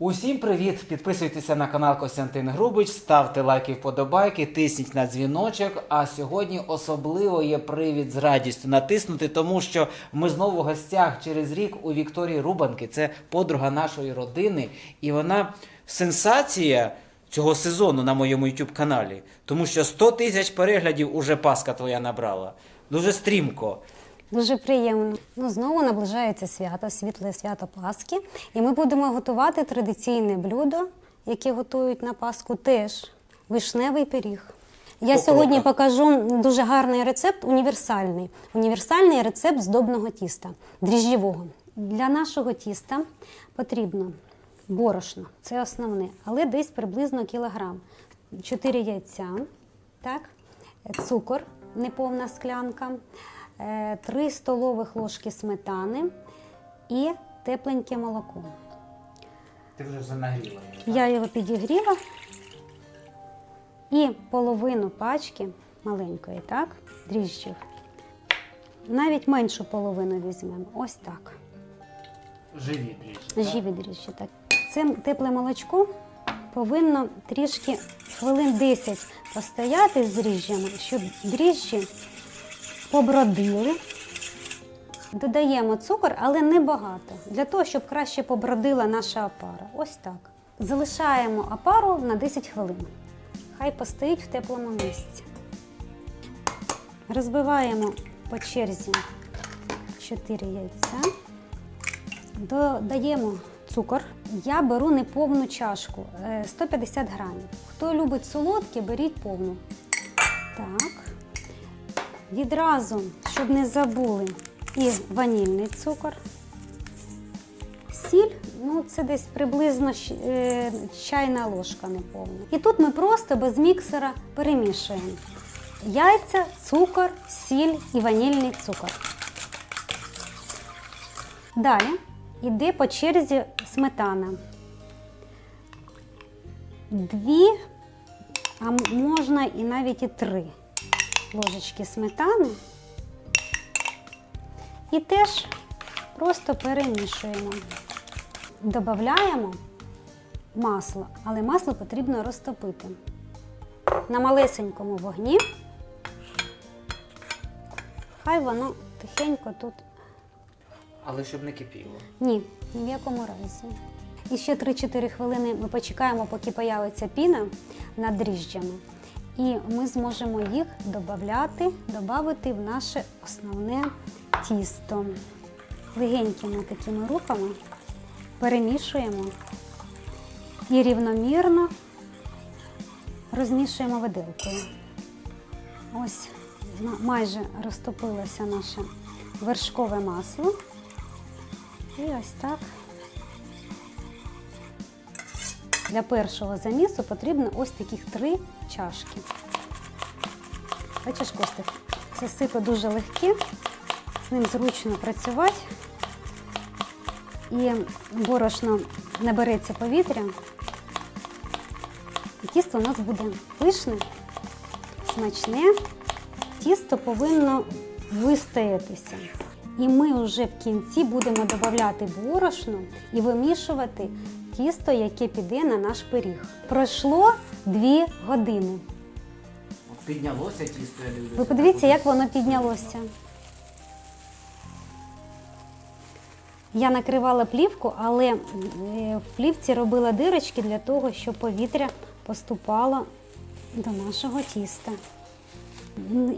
Усім привіт! Підписуйтеся на канал Костянтин Грубич, ставте лайки, вподобайки, тисніть на дзвіночок. А сьогодні особливо є привід з радістю натиснути, тому що ми знову в гостях через рік у Вікторії Рубанки. Це подруга нашої родини, і вона сенсація цього сезону на моєму youtube каналі, тому що 100 тисяч переглядів уже Паска твоя набрала. Дуже стрімко. Дуже приємно. Ну знову наближається свято, світле свято Пасхи, і ми будемо готувати традиційне блюдо, яке готують на Пасху, теж вишневий пиріг. Я сьогодні покажу дуже гарний рецепт, універсальний. Універсальний рецепт здобного тіста, дріжджєвого. Для нашого тіста потрібно борошно, це основне, але десь приблизно кілограм. 4 яйця, так? цукор, неповна склянка, 3 столових ложки сметани і тепленьке молоко. Ти вже занагріла. Я його підігріла і половину пачки маленької, так, дріжджів. Навіть меншу половину візьмемо. Ось так. Живі дріжджі. Живі дріжджі. Так. Це тепле молочко повинно трішки хвилин 10 постояти з дріжджами, щоб дріжджі побродили. Додаємо цукор, але не багато, для того, щоб краще побродила наша опара. Ось так. Залишаємо опару на 10 хвилин. Хай постоїть в теплому місці. Розбиваємо по черзі 4 яйця. Додаємо цукор. Я беру неповну чашку е, 150 грамів. Хто любить солодкі, беріть повну. Так. Відразу, щоб не забули, і ванільний цукор. Сіль, ну це десь приблизно е, чайна ложка неповна. І тут ми просто без міксера перемішуємо яйця, цукор, сіль і ванільний цукор. Далі йде по черзі сметана. Дві, а можна і навіть і три ложечки сметани. І теж просто перемішуємо. Додаємо масло, але масло потрібно розтопити. На малесенькому вогні. Хай воно тихенько тут Але щоб не кипіло. ні, ні в якому разі. І ще 3-4 хвилини ми почекаємо, поки появиться піна над дріжджами. І ми зможемо їх додати, додати в наше основне тісто. Легенькими такими рухами перемішуємо і рівномірно розмішуємо виделкою. Ось майже розтопилося наше вершкове масло. І ось так. Для першого замісу потрібно ось таких три чашки. Бачиш, Костик, це сито дуже легке, з ним зручно працювати. І борошно набереться повітря. І тісто у нас буде пишне, смачне. Тісто повинно вистоятися. І ми вже в кінці будемо додавати борошно і вимішувати тісто, яке піде на наш пиріг. Пройшло дві години. Піднялося тісто, я люблю. Ви подивіться, як воно піднялося. Я накривала плівку, але е, в плівці робила дирочки для того, щоб повітря поступало до нашого тіста.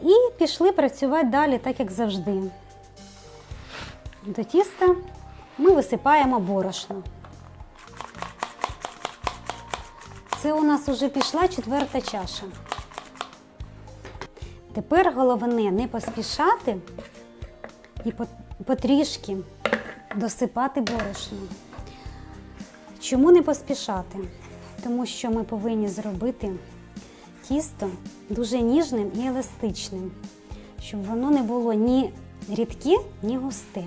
І пішли працювати далі, так як завжди. До тіста ми висипаємо борошно. Це у нас вже пішла четверта чаша. Тепер головне не поспішати і потрішки досипати борошно. Чому не поспішати? Тому що ми повинні зробити тісто дуже ніжним і еластичним, щоб воно не було ні рідке, ні густе.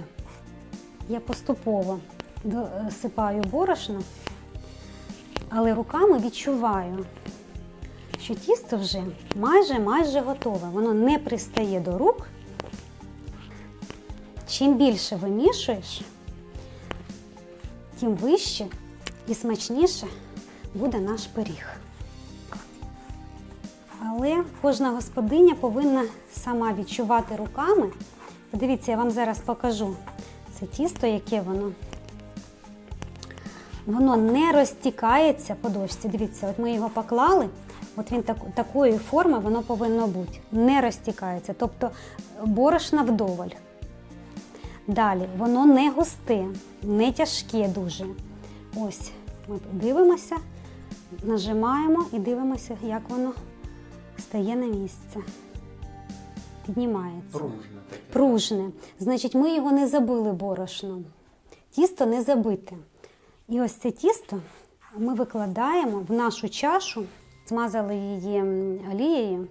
Я поступово досипаю борошно, але руками відчуваю, що тісто вже майже майже готове. Воно не пристає до рук. Чим більше вимішуєш, тим вище і смачніше буде наш пиріг. Але кожна господиня повинна сама відчувати руками. Подивіться, я вам зараз покажу це тісто, яке воно. Воно не розтікається по дошці. Дивіться, от ми його поклали, от він так, такої форми воно повинно бути. Не розтікається, тобто борошна вдоволь. Далі, воно не густе, не тяжке дуже. Ось ми дивимося, нажимаємо і дивимося, як воно стає на місце. Піднімається. Пружне таке. Пружне. Значить, ми його не забили борошном. Тісто не забите. І ось це тісто ми викладаємо в нашу чашу, змазали її олією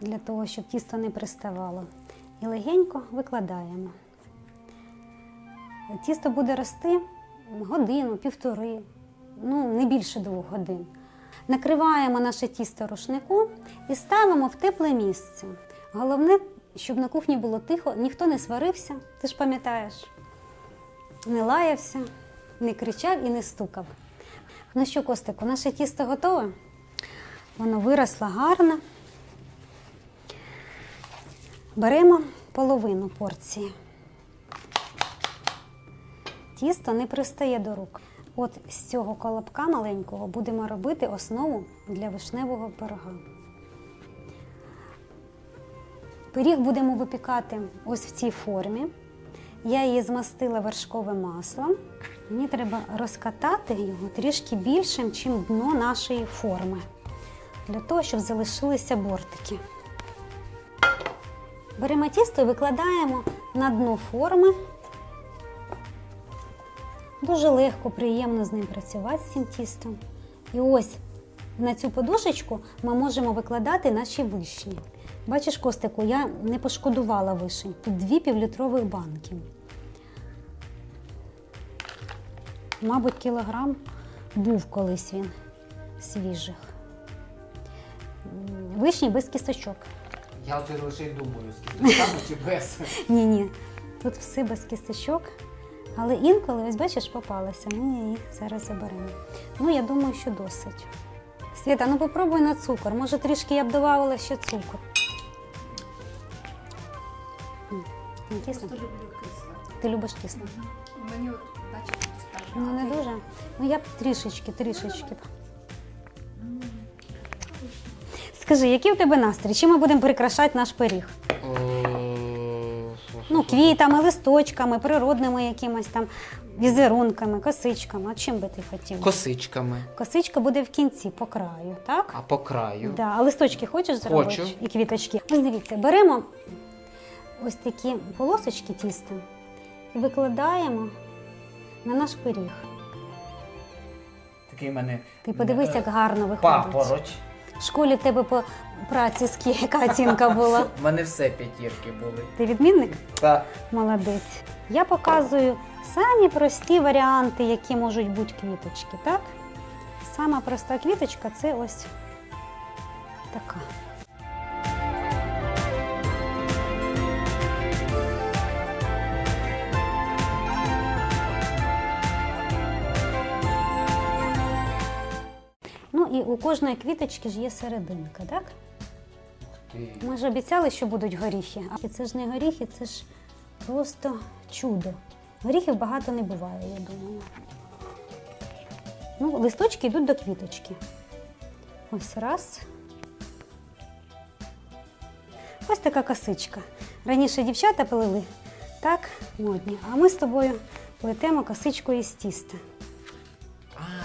для того, щоб тісто не приставало. І легенько викладаємо. Тісто буде рости годину, півтори, ну не більше двох годин. Накриваємо наше тісто рушнику і ставимо в тепле місце. Головне, щоб на кухні було тихо, ніхто не сварився, ти ж пам'ятаєш, не лаявся, не кричав і не стукав. Ну що, Костику, наше тісто готове? Воно виросло гарно. Беремо половину порції. Тісто не пристає до рук. От з цього колобка маленького будемо робити основу для вишневого пирога. Пиріг будемо випікати ось в цій формі. Я її змастила вершковим маслом. Мені треба розкатати його трішки більшим, ніж дно нашої форми, для того, щоб залишилися бортики. Беремо тісто і викладаємо на дно форми. Дуже легко, приємно з ним працювати з цим тістом. І ось на цю подушечку ми можемо викладати наші вишні. Бачиш, Костику, я не пошкодувала вишень. Тут дві півлітрових банки. Мабуть, кілограм був колись він свіжих. Вишні без кісточок. Я оце лише й думаю, з кісточками чи без. Ні, ні, тут все без кісточок. Але інколи, ось бачиш, попалася. Ми її зараз заберемо. Ну, я думаю, що досить. Світа, ну попробуй на цукор. Може, трішки я б додавала ще цукор. М, Не кисло? Просто люблю кисло. Ти любиш кисло? Мені от, бачите. Ну не дуже. Ну я б трішечки, трішечки. Скажи, який у тебе настрій? Чим ми будемо прикрашати наш пиріг? Ну, квітами, листочками, природними якимось там візерунками, косичками. А чим би ти хотів? Косичками. Косичка буде в кінці, по краю, так? А по краю. Да. А листочки хочеш зробити? Хочу. І квіточки. Ось дивіться, беремо ось такі полосочки тіста і викладаємо на наш пиріг. Такий мене. Ти подивись, е, як гарно виходить. Папороч. В школі в тебе по праці скі- яка оцінка була. У мене все п'ятірки були. Ти відмінник? Та Молодець. Я показую самі прості варіанти, які можуть бути квіточки, так? Сама проста квіточка це ось така. У кожної квіточки ж є серединка, так? Ми ж обіцяли, що будуть горіхи. А це ж не горіхи, це ж просто чудо. Горіхів багато не буває, я думаю. Ну, листочки йдуть до квіточки. Ось раз. Ось така косичка. Раніше дівчата плели так модні, а ми з тобою плетемо косичку із тіста.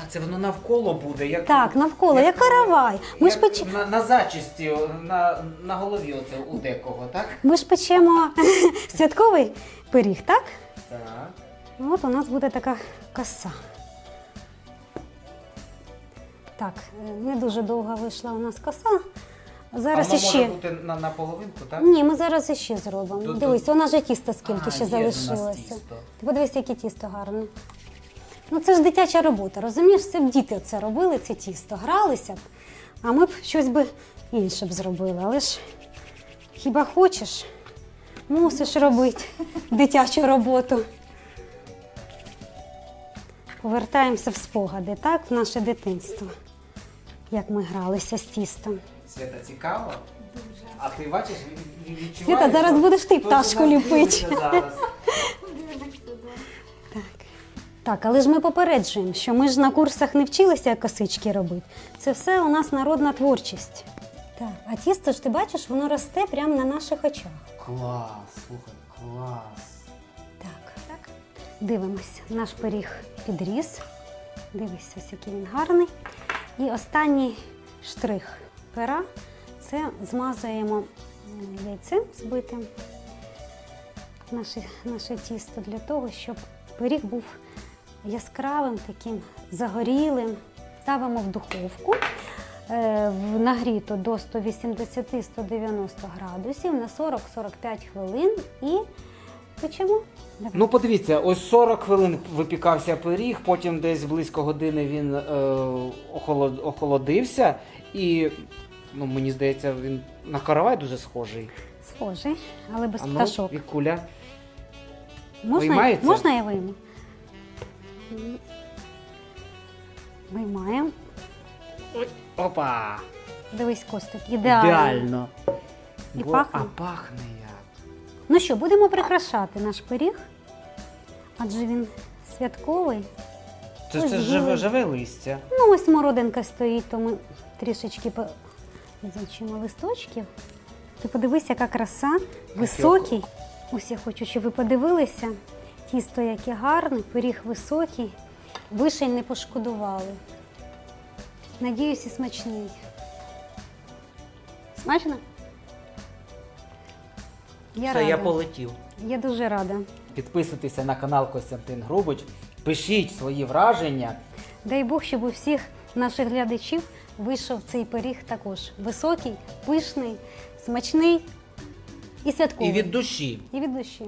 Це воно навколо буде, як. Так, навколо, як каравай. Ми ж, як печ... на, на зачісті, на, на голові оце у декого, так? ми ж печемо святковий пиріг, так? Так. От у нас буде така коса. Так, не дуже довго вийшла у нас коса. Зараз а воно іще. може бути на, на половинку, так? Ні, ми зараз іще зробимо. Тут- Дивись, у нас же тісто скільки А, ще є у нас залишилося. тісто. Ти подивись, яке тісто гарне. Ну це ж дитяча робота, розумієш? Це б діти це робили, це тісто, гралися б, а ми б щось би інше б зробили. Але ж хіба хочеш, мусиш робити дитячу роботу. повертаємося в спогади, так, в наше дитинство. Як ми гралися з тістом. Свята цікаво? Дуже. А ти бачиш, від- від- відчуваєш? Свята, зараз будеш ти пташку ліпити. зараз. Так, але ж ми попереджуємо, що ми ж на курсах не вчилися косички робити. Це все у нас народна творчість. Так, а тісто ж ти бачиш, воно росте прямо на наших очах. Клас, слухай, клас. Так, так. Дивимось, наш пиріг підріс. Дивись, ось який він гарний. І останній штрих пера це змазуємо яйцем збитим наше, наше тісто для того, щоб пиріг був яскравим, таким загорілим. Ставимо в духовку е, в нагріту до 180-190 градусів на 40-45 хвилин і печемо. Давай. Ну, подивіться, ось 40 хвилин випікався пиріг, потім десь близько години він е, охолод- охолодився, і ну, мені здається, він на каравай дуже схожий. Схожий, але без А ну, пташок. Вікуля. Можна, можна я вийму? Виймаємо. Опа! Дивись, Костик, ідеально. Ідеально. І Бо- пахне? А пахне як. Ну що, будемо прикрашати наш пиріг, адже він святковий. Це, Ось це живе, живе листя. Ну, ось смородинка стоїть, то ми трішечки позичимо листочків. Ти подивись, яка краса, високий. Ось я хочу, щоб ви подивилися. Тісто яке гарне, пиріг високий, вишень не пошкодували. Надіюсь, і смачний. Смачно? Я Все, рада. я полетів. я дуже рада. Підписуйтеся на канал Костянтин Грубич, пишіть свої враження. Дай Бог, щоб у всіх наших глядачів вийшов цей пиріг також високий, пишний, смачний і святковий. І від душі. І від душі.